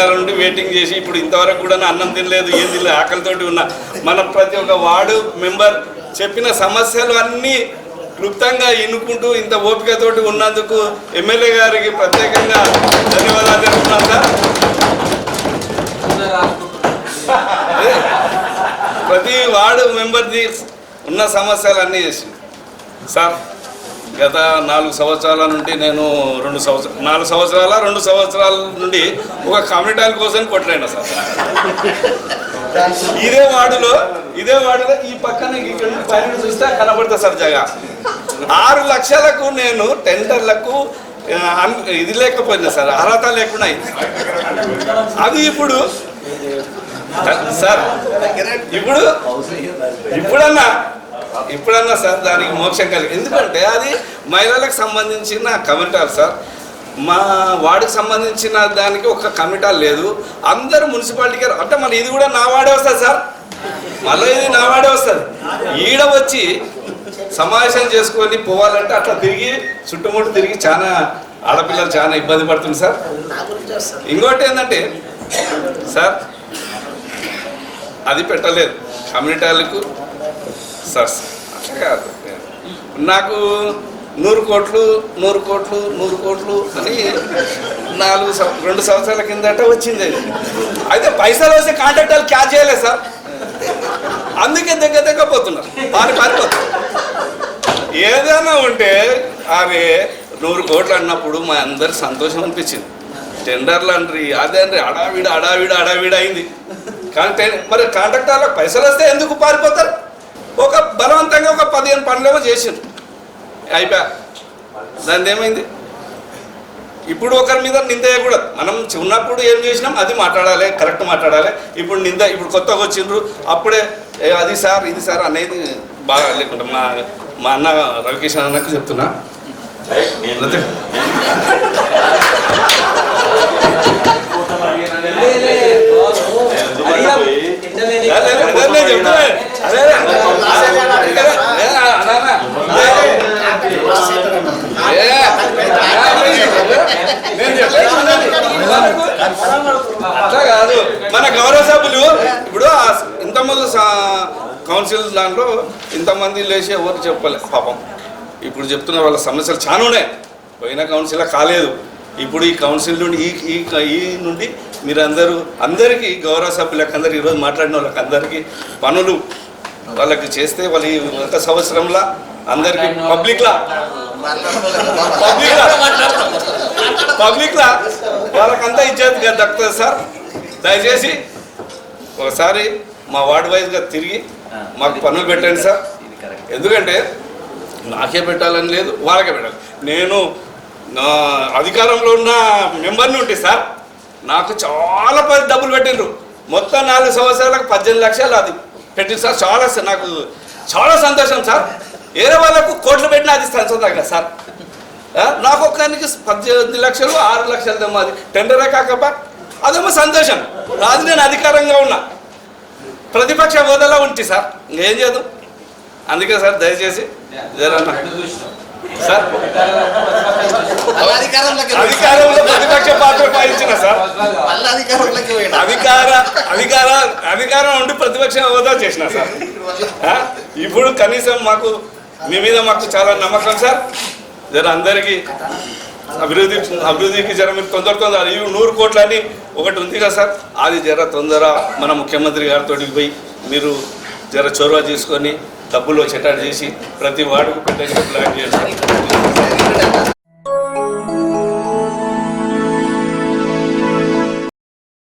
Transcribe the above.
నుండి వెయిటింగ్ చేసి ఇప్పుడు ఇంతవరకు కూడా అన్నం తినలేదు ఏం తినలేదు ఆకలితోటి ఉన్నా. మన ప్రతి ఒక్క వార్డు మెంబర్ చెప్పిన సమస్యలు అన్నీ క్లుప్తంగా ఇనుకుంటూ ఇంత ఓపికతోటి ఉన్నందుకు ఎమ్మెల్యే గారికి ప్రత్యేకంగా ధన్యవాదాలు తెలుపుతున్నాం సార్. ప్రతి వార్డు మెంబర్ది ఉన్న సమస్యలు అన్నీ చేసి సార్. గత నాలుగు సంవత్సరాల నుండి నేను రెండు సంవత్సరాలు నాలుగు సంవత్సరాల రెండు సంవత్సరాల నుండి ఒక కమ్యూనిటాల కోసం కొట్టలేను సార్. ఇదే వార్డులో ఇదే వార్డులో ఈ పక్కన ఇక్కడ పైన చూస్తే కనబడుతుంది సార్ జగ. ఆరు లక్షలకు నేను టెండర్లకు ఇది లేకపోయినా సార్ అర్హత లేకుండా అది ఇప్పుడు సార్ ఇప్పుడు ఇప్పుడన్నా ఎప్పుడన్నా సార్ దానికి మోక్షం కలిగి ఎందుకంటే అది మహిళలకు సంబంధించిన కమిటాలు సార్. మా వాడికి సంబంధించిన దానికి ఒక కమిటా లేదు. అందరూ మున్సిపాలిటీకి అంటే మరి ఇది కూడా నా వాడే వస్తుంది సార్. మళ్ళీ ఇది నా వాడే వస్తుంది. ఈడ వచ్చి సమావేశం చేసుకొని పోవాలంటే అట్లా తిరిగి చుట్టుముట్టు తిరిగి చాలా ఆడపిల్లలు చాలా ఇబ్బంది పడుతుంది సార్. ఇంకోటి ఏంటంటే సార్ అది పెట్టలేదు. కమ్యూనిటీలకు సార్ అట్లా కాదు. నాకు నూరు కోట్లు నూరు కోట్లు నూరు కోట్లు అని నాలుగు రెండు సంవత్సరాల కిందట వచ్చింది అయితే పైసలు వస్తే కాంట్రాక్టర్లు క్యాచ్ చేయలేదు సార్. అందుకే దగ్గర దగ్గర పోతున్నారు. పారి పారిపోతున్నారు ఏదైనా ఉంటే అవి నూరు కోట్లు అన్నప్పుడు మా అందరికి సంతోషం అనిపించింది. టెండర్లు అండ్రి అదే అండ్రి అడావిడ అడావిడ అడావిడ అయింది. కానీ మరి కాంట్రాక్టర్లకు పైసలు వస్తే ఎందుకు పారిపోతారు? ఒక బలవంతంగా ఒక పదిహేను పనులేమో చేసిండ్రు అయిపోయా దాని ఏమైంది ఇప్పుడు ఒకరి మీద నింద వేయకూడదు మనం ఉన్నప్పుడు ఏం చేసినాం అది మాట్లాడాలి కరెక్ట్ మాట్లాడాలి ఇప్పుడు నింద ఇప్పుడు కొత్తగా వచ్చిండ్రు అప్పుడే అది సార్ ఇది సార్ అనేది బాగా లేకుండా మా మా అన్న రవికిషన్ అన్నకు చెప్తున్నా చెప్తున్నా. అదే, అదే. ఏ, అన్న, అన్న. ఏ, నేను చెప్పేది వినండి. అట్లా కాదు మన సభ్యులు ఇప్పుడు ఇంతమంది కౌన్సిల్ దాంట్లో ఇంతమంది లేచి ఎవరు చెప్పలే పాపం. ఇప్పుడు చెప్తున్న వాళ్ళ సమస్యలు చాలా ఉన్నాయి. పోయిన కౌన్సిల్ కాలేదు. ఇప్పుడు ఈ కౌన్సిల్ నుండి ఈ ఈ ఈ నుండి మీరందరూ అందరికీ గౌరవ సభ్యులకు అందరు ఈరోజు మాట్లాడిన వాళ్ళకి అందరికీ పనులు వాళ్ళకి చేస్తే వాళ్ళు ఈ ఒక సంవత్సరంలో అందరికీ పబ్లిక్లా. పబ్లిక్లా. పబ్లిక్లా. వాళ్ళకంతా ఇజ్జత్ దక్కుతుంది సార్. దయచేసి ఒకసారి మా వార్డు వైజ్గా తిరిగి మాకు పనులు పెట్టండి సార్. ఎందుకంటే నాకే పెట్టాలని లేదు వాళ్ళకే పెట్టాలి. నేను నా అధికారంలో ఉన్న మెంబర్ని ఉంటే సార్ నాకు చాలా పది డబ్బులు పెట్టిండ్రు. మొత్తం నాలుగు సంవత్సరాలకు పద్దెనిమిది లక్షలు అది పెట్టింది సార్. చాలా స- నాకు చాలా సంతోషం సార్. వేరే వాళ్ళకు కోట్లు పెట్టినా అది సంతోషం కదా సార్ నాకు ఒక్కరికి పద్దెనిమిది లక్షలు ఆరు లక్షలు అది. టెండరే కాకపా అదేమో సంతోషం. రాజు నేను అధికారంగా ఉన్నా. ప్రతిపక్ష హోదాలో ఉంటే సార్. ఇంకేం చేద్దాం? అందుకే సార్ దయచేసి సార్ అధికారంలో ప్రతిపక్ష పాత్ర పాలించిన సార్. అధికార అధికార అధికారం ఉండి ప్రతిపక్ష హోదా చేసిన సార్? ఇప్పుడు కనీసం మాకు మీ మీద మాకు చాలా నమ్మకం సార్. జర అందరికీ అభివృద్ధి అభివృద్ధికి జర మీరు తొందర తొందర ఇవి నూరు కోట్లని ఒకటి ఉంది కదా సార్? అది జర తొందర మన ముఖ్యమంత్రి గారితో పోయి మీరు జర చొరవ తీసుకొని డబ్బులు వచ్చేటట్టు చేసి ప్రతి వాడుకు పెట్టేసి ప్లాన్ చేస్తారు